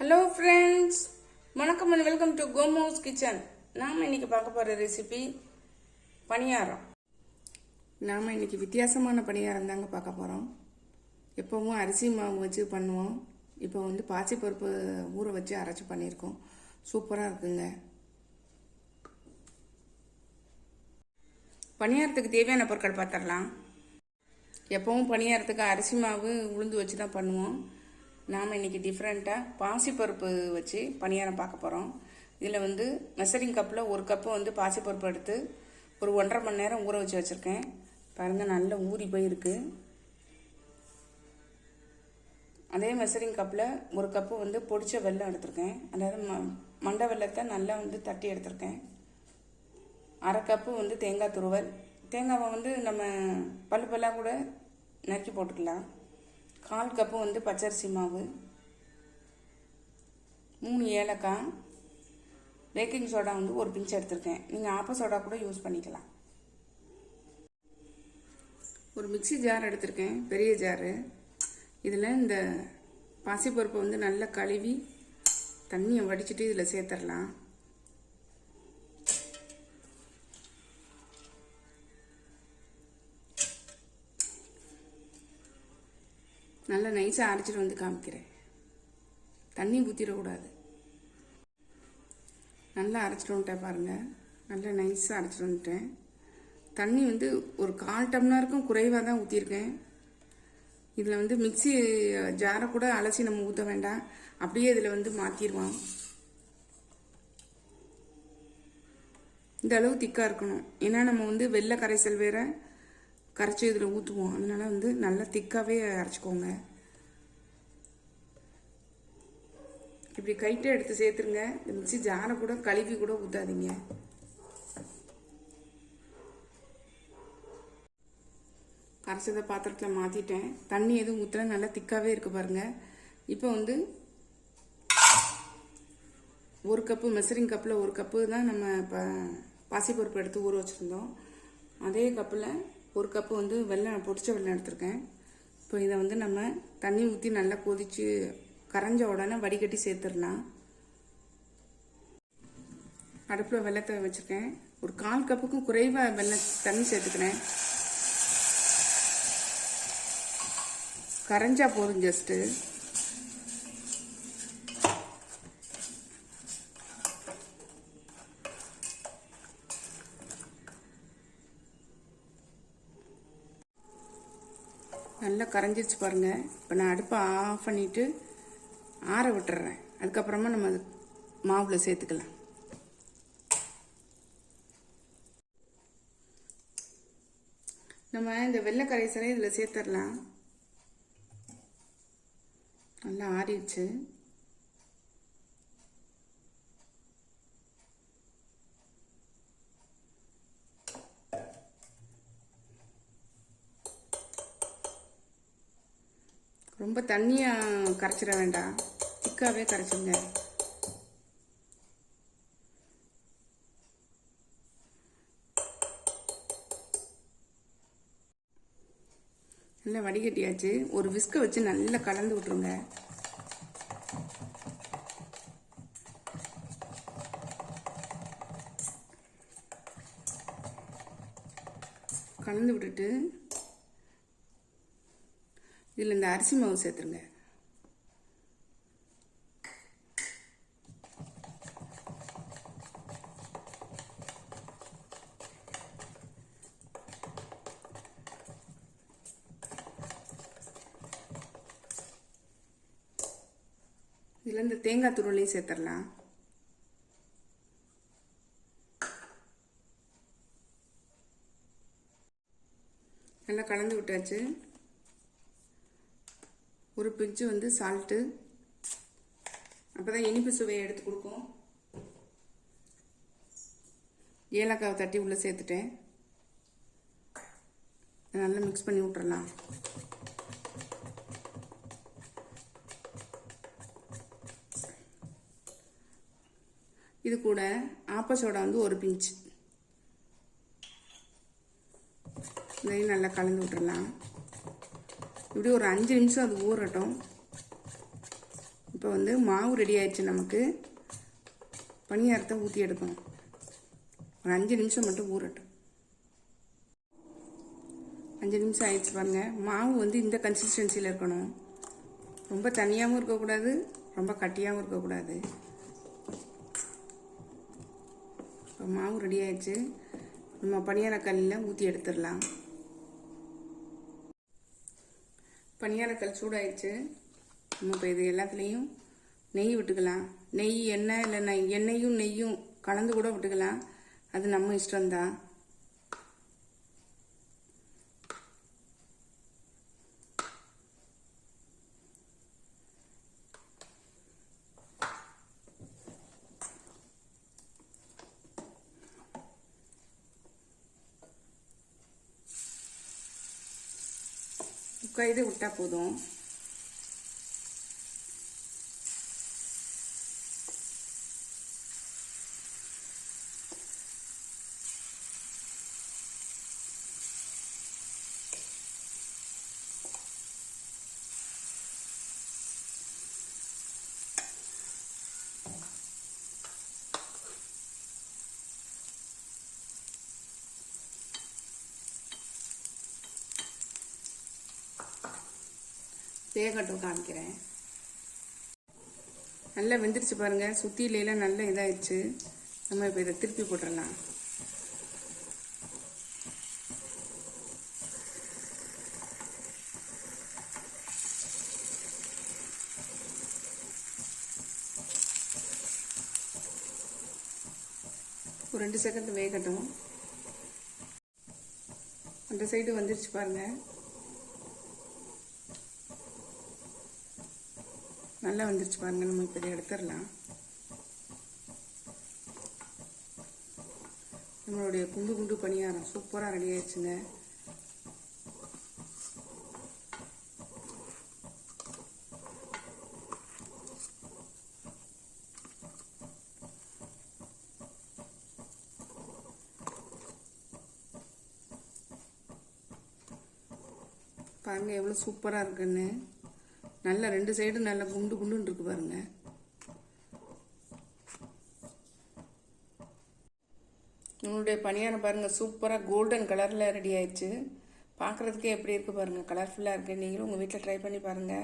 Hello friends வணக்கம் and welcome to கோமோஸ் kitchen நாம் இன்னைக்கு பார்க்க போகிற ரெசிபி பணியாரம். நாம் இன்னைக்கு வித்தியாசமான பணியாரம் தாங்க பார்க்க போகிறோம் எப்போவும் அரிசி மாவு வச்சு பண்ணுவோம். இப்போ வந்து பாசிப்பருப்பு ஊற வச்சு அரைச்சி பண்ணியிருக்கோம். சூப்பராக இருக்குங்க. பணியாரத்துக்கு தேவையான பொருட்கள் பார்த்துடலாம். எப்பவும் பணியாரத்துக்கு அரிசி மாவு உளுந்து வச்சு தான் பண்ணுவோம். நாம் இன்னைக்கு டிஃப்ரெண்ட்டாக பாசிப்பருப்பு வச்சு பணியாரம் பார்க்க போகிறோம் இதில் வந்து மெசரிங் கப்பில் ஒரு கப்பு வந்து பாசிப்பருப்பு எடுத்து ஒரு ஒன்றரை மணி நேரம் ஊற வச்சு வச்சுருக்கேன். பாருங்கள் நல்லா ஊறி போயிருக்கு. அதே மெசரிங் கப்பில் ஒரு கப்பு வந்து பொடிச்ச வெல்லம் எடுத்திருக்கேன். அதாவது ம மண்டை வெல்லத்தை நல்லா வந்து தட்டி எடுத்திருக்கேன். அரை கப்பு வந்து தேங்காய் துருவல். தேங்காவை வந்து நம்ம பல்லு பல்லாக கூட நறுக்கி போட்டுக்கலாம். கால் கப்பு வந்து பச்சரிசி மாவு மூணு ஏலக்காய் பேக்கிங் சோடா வந்து ஒரு பிஞ்ச் எடுத்திருக்கேன். நீங்கள் ஆப்ப சோடா கூட யூஸ் பண்ணிக்கலாம். ஒரு மிக்சி ஜார் எடுத்திருக்கேன் பெரிய ஜாரு இதில் இந்த பாசிப்பருப்பை வந்து நல்லா கழுவி தண்ணியை வடிச்சிட்டு இதில் சேர்த்துடலாம். நல்லா நைஸாக அரைச்சிட்டு வந்து காமிக்கிறேன். தண்ணி ஊற்றிடக்கூடாது நல்லா அரைச்சிட்டு வந்துட்டேன் பாருங்கள் நல்லா நைஸாக அரைச்சிட்டு வந்துட்டேன். தண்ணி வந்து ஒரு கால் டம்ளருக்கும் குறைவாக தான் ஊற்றிருக்கேன் இதில் வந்து மிக்சி ஜாரை கூட அலசி நம்ம ஊற்ற வேண்டாம். அப்படியே இதில் வந்து மாற்றிடுவோம் இந்த அளவு திக்காக இருக்கணும். ஏன்னா நம்ம வந்து வெள்ளை கரைசல் வேறு கரைச்சி இதில் ஊற்றுவோம் அதனால வந்து நல்லா திக்காகவே அரைச்சிக்கோங்க. இப்படி கைட்டை எடுத்து சேர்த்துருங்க. இந்த மிக்சி ஜாரை கூட கழுவி கூட ஊற்றாதீங்க கரைச்சதை பாத்திரத்தில் மாற்றிட்டேன் தண்ணி எதுவும் ஊற்றல நல்லா திக்காகவே இருக்குது பாருங்கள் இப்போ வந்து ஒரு கப்பு மெசரிங் கப்பில் ஒரு கப்பு தான் நம்ம இப்போ பாசிப்பருப்பு எடுத்து ஊற வச்சுருந்தோம். அதே கப்பில் ஒரு கப்பு வந்து வெள்ளம் பொடிச்ச வெள்ளம் எடுத்திருக்கேன். இப்போ இதை வந்து நம்ம தண்ணி ஊற்றி நல்லா கொதித்து கரைஞ்ச உடனே வடிகட்டி சேர்த்துடலாம். அடுப்பில் வெள்ளத்தை வச்சுருக்கேன். ஒரு கால் கப்புக்கும் குறைவாக வெள்ளம் தண்ணி சேர்த்துக்கிறேன். கரைஞ்சா போதும் ஜஸ்ட்டு நல்லா கரைஞ்சிருச்சு பாருங்கள் இப்போ நான் அடுப்பை ஆஃப் பண்ணிவிட்டு ஆற விட்டுறேன். அதுக்கப்புறமா நம்ம அது மாவில் சேர்த்துக்கலாம். நம்ம இந்த வெள்ளை கரைசலை இதில் சேர்த்துடலாம். நல்லா ஆறிடுச்சு. ரொம்ப தண்ணியாக கரைச்சிட வேண்டாம். திக்காகவே கரைச்சிங்க நல்லா வடிகட்டியாச்சு. ஒரு விஸ்கை வச்சு நல்லா கலந்து விட்ருங்க கலந்து விட்டுட்டு இதில் இந்த அரிசி மாவு சேர்த்துருங்க. இதில் இந்த தேங்காய் துருளையும் சேர்த்துடலாம். நல்லா கலந்து விட்டாச்சு. ஒரு பிஞ்சு வந்து சால்ட்டு அப்போ தான் இனிப்பு சுவையை எடுத்து கொடுக்கும். ஏலக்காவை தட்டி உள்ளே சேர்த்துட்டேன். நல்லா மிக்ஸ் பண்ணி விட்டுறலாம். இது கூட ஆப்ப சோடா வந்து ஒரு பிஞ்சு. இதையும் நல்லா கலந்து விட்டுறலாம். இப்படி ஒரு அஞ்சு நிமிஷம் அது ஊறட்டும். இப்போ வந்து மாவு ரெடி ஆயிடுச்சு நமக்கு. பணியாரத்தை ஊற்றி எடுக்கணும். ஒரு அஞ்சு நிமிஷம் மட்டும் ஊறட்டும். அஞ்சு நிமிஷம் ஆயிடுச்சு பாருங்க. மாவு வந்து இந்த கன்சிஸ்டன்சியில் இருக்கணும். ரொம்ப தனியாகவும் இருக்கக்கூடாது ரொம்ப கட்டியாகவும் இருக்கக்கூடாது. இப்போ மாவு ரெடி ஆயிடுச்சு. நம்ம பணியாரக்கல்லில் ஊற்றி எடுத்துடலாம். பணியாரக்கல் சூடாயிடுச்சு நம்ம இப்போ இது எல்லாத்துலேயும் நெய் விட்டுக்கலாம். நெய் எண்ணெய் இல்லை நெய் எண்ணெயும் நெய்யும் கலந்து கூட விட்டுக்கலாம். அது நம்ம இஷ்டம்தான். இது விட்டால் போதும். வேகட்டும் காமிக்கிறேன். நல்லா வெந்துருச்சு பாருங்கள் சுத்தியிலாம் நல்லா இதாகிடுச்சு நம்ம இப்போ இதை திருப்பி போட்டுடலாம் ஒரு ரெண்டு செகண்ட் வேகட்டும். அந்த சைடு வந்துருச்சு பாருங்கள் நல்லா வந்துருச்சு பாருங்க நம்ம இப்போ இதை எடுத்துடலாம். நம்மளுடைய குண்டு குண்டு பணியாரம் சூப்பராக ரெடி ஆயிடுச்சுங்க. பாருங்க எவ்வளோ சூப்பராக இருக்குன்னு. நல்ல ரெண்டு சைடும் நல்ல குண்டு குண்டுன்னு இருக்கு பாருங்க. உங்களுடைய பணியாரம் பாருங்க சூப்பராக கோல்டன் கலரில் ரெடி ஆயிடுச்சு. பார்க்குறதுக்கே எப்படி இருக்கு பாருங்க கலர்ஃபுல்லாக இருக்கு. நீங்களும் உங்கள் வீட்டில் ட்ரை பண்ணி பாருங்க.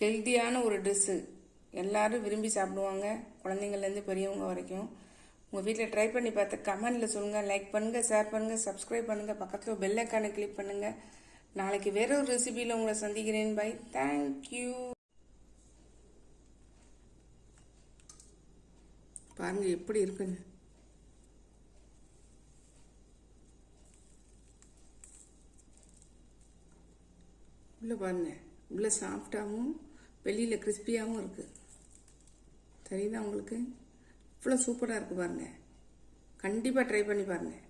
ஹெல்த்தியான ஒரு ட்ரெஸ்ஸு எல்லாரும் விரும்பி சாப்பிடுவாங்க குழந்தைங்கள்லேருந்து பெரியவங்க வரைக்கும். உங்கள் வீட்டில் ட்ரை பண்ணி பார்த்து கமெண்டில் சொல்லுங்கள் லைக் பண்ணுங்கள் ஷேர் பண்ணுங்கள் சப்ஸ்கிரைப் பண்ணுங்கள் பக்கத்தில் பெல் ஐக்கானை கிளிக் பண்ணுங்கள் நாளைக்கு வேற ஒரு ரெசிபியில் உங்களை சந்திக்கிறேன். பை தேங்க்யூ பாருங்க எப்படி இருக்குன்னு. உள்ள பாருங்க உள்ள சாஃப்டாகவும் வெளியில் கிறிஸ்பியாகவும் இருக்கு. தெரியுதா உங்களுக்கு? இவ்வளோ சூப்பராக இருக்கு பாருங்க. கண்டிப்பாக ட்ரை பண்ணி பாருங்கள்